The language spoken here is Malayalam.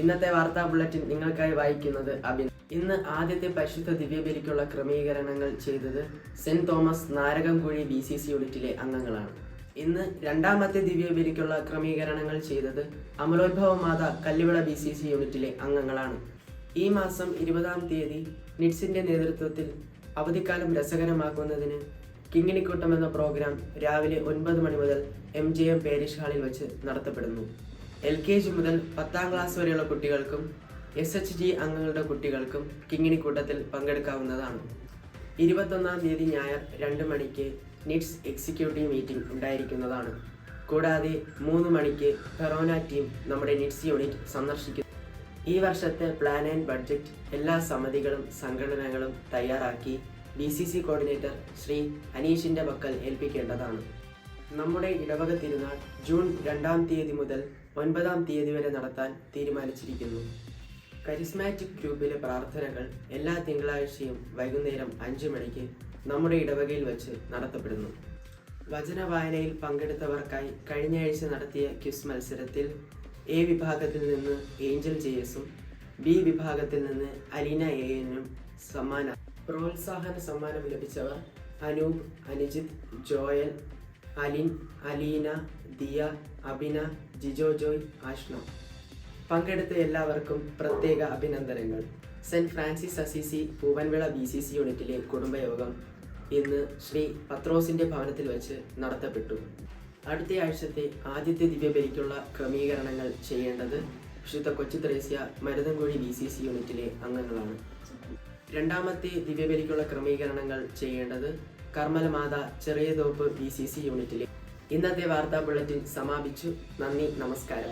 ഇന്നത്തെ വാർത്താ ബുള്ളറ്റിൻ നിങ്ങൾക്കായി വായിക്കുന്നത് അബിൻ. ഇന്ന് ആദ്യത്തെ പരിശുദ്ധ ദിവ്യബലിക്കുള്ള ക്രമീകരണങ്ങൾ ചെയ്തത് saint Thomas Narakamkuzhi B C C യൂണിറ്റിലെ അംഗങ്ങളാണ്. ഇന്ന് രണ്ടാമത്തെ ദിവ്യബലിക്കുള്ള ക്രമീകരണങ്ങൾ ചെയ്തത് അമലോത്ഭവ മാത കല്ലുവിള ബി സി സി യൂണിറ്റിലെ അംഗങ്ങളാണ്. ഈ മാസം ഇരുപതാം തീയതി നിറ്റ്സിന്റെ നേതൃത്വത്തിൽ അവധിക്കാലം രസകരമാക്കുന്നതിന് കിങ്ങിണിക്കൂട്ടം എന്ന പ്രോഗ്രാം രാവിലെ ഒൻപത് മണി മുതൽ എം ജെ എം പേരിഷ് ഹാളിൽ വെച്ച് നടത്തപ്പെടുന്നു. എൽ കെ ജി മുതൽ പത്താം ക്ലാസ് വരെയുള്ള കുട്ടികൾക്കും എസ് എച്ച് ജി അംഗങ്ങളുടെ കുട്ടികൾക്കും കിങ്ങിണി കൂട്ടത്തിൽ പങ്കെടുക്കാവുന്നതാണ്. ഇരുപത്തൊന്നാം തീയതി ഞായർ രണ്ട് മണിക്ക് നിറ്റ്സ് എക്സിക്യൂട്ടീവ് മീറ്റിംഗ് ഉണ്ടായിരിക്കുന്നതാണ്. കൂടാതെ മൂന്ന് മണിക്ക് ഫെറോന ടീം നമ്മുടെ നിറ്റ്സ് യൂണിറ്റ് സന്ദർശിക്കുന്നു. ഈ വർഷത്തെ പ്ലാൻ ആൻഡ് ബഡ്ജറ്റ് എല്ലാ സമിതികളും സംഘടനകളും തയ്യാറാക്കി B C C coordinator Shri അനീഷിന്റെ പക്കൽ ഏൽപ്പിക്കേണ്ടതാണ്. നമ്മുടെ ഇടവക തിരുനാൾ ജൂൺ രണ്ടാം തീയതി മുതൽ ഒൻപതാം തീയതി വരെ നടത്താൻ തീരുമാനിച്ചിരിക്കുന്നു. കരിസ്മാറ്റിക് ഗ്രൂപ്പിലെ പ്രാർത്ഥനകൾ എല്ലാ തിങ്കളാഴ്ചയും വൈകുന്നേരം അഞ്ച് മണിക്ക് നമ്മുടെ ഇടവകയിൽ വെച്ച് നടത്തപ്പെടുന്നു. വചന വായനയിൽ പങ്കെടുത്തവർക്കായി കഴിഞ്ഞ ആഴ്ച നടത്തിയ ക്വിസ് മത്സരത്തിൽ എ വിഭാഗത്തിൽ നിന്ന് ഏഞ്ചൽ ജെയസും ബി വിഭാഗത്തിൽ നിന്ന് അലീന എ എനും സമ്മാന പ്രോത്സാഹന സമ്മാനം ലഭിച്ചവർ അനൂപ് അനുജിത് ജോയൽ അലിൻ അലീന ദിയ അബിന ജിജോ ജോയ് ആഷ്ന. പങ്കെടുത്ത എല്ലാവർക്കും പ്രത്യേക അഭിനന്ദനങ്ങൾ. Saint Francis Assisi Poovanvila B C C യൂണിറ്റിലെ കുടുംബയോഗം ഇന്ന് ശ്രീ പത്രോസിന്റെ ഭവനത്തിൽ വെച്ച് നടത്തപ്പെട്ടു. അടുത്ത ആഴ്ചത്തെ ആദ്യത്തെ ദിവ്യബലിക്കുള്ള ക്രമീകരണങ്ങൾ ചെയ്യേണ്ടത് വിശുദ്ധ Kochu Thresia Maruthankuzhi B C C യൂണിറ്റിലെ അംഗങ്ങളാണ്. രണ്ടാമത്തെ ദിവ്യബലിക്കുള്ള ക്രമീകരണങ്ങൾ ചെയ്യേണ്ടത് കർമ്മലമാത ചെറിയ തോപ്പ് ബി സി സി യൂണിറ്റിലെ ഇന്നത്തെ വാർത്താ ബുള്ളറ്റിൻ സമാപിച്ചു. നന്ദി നമസ്കാരം.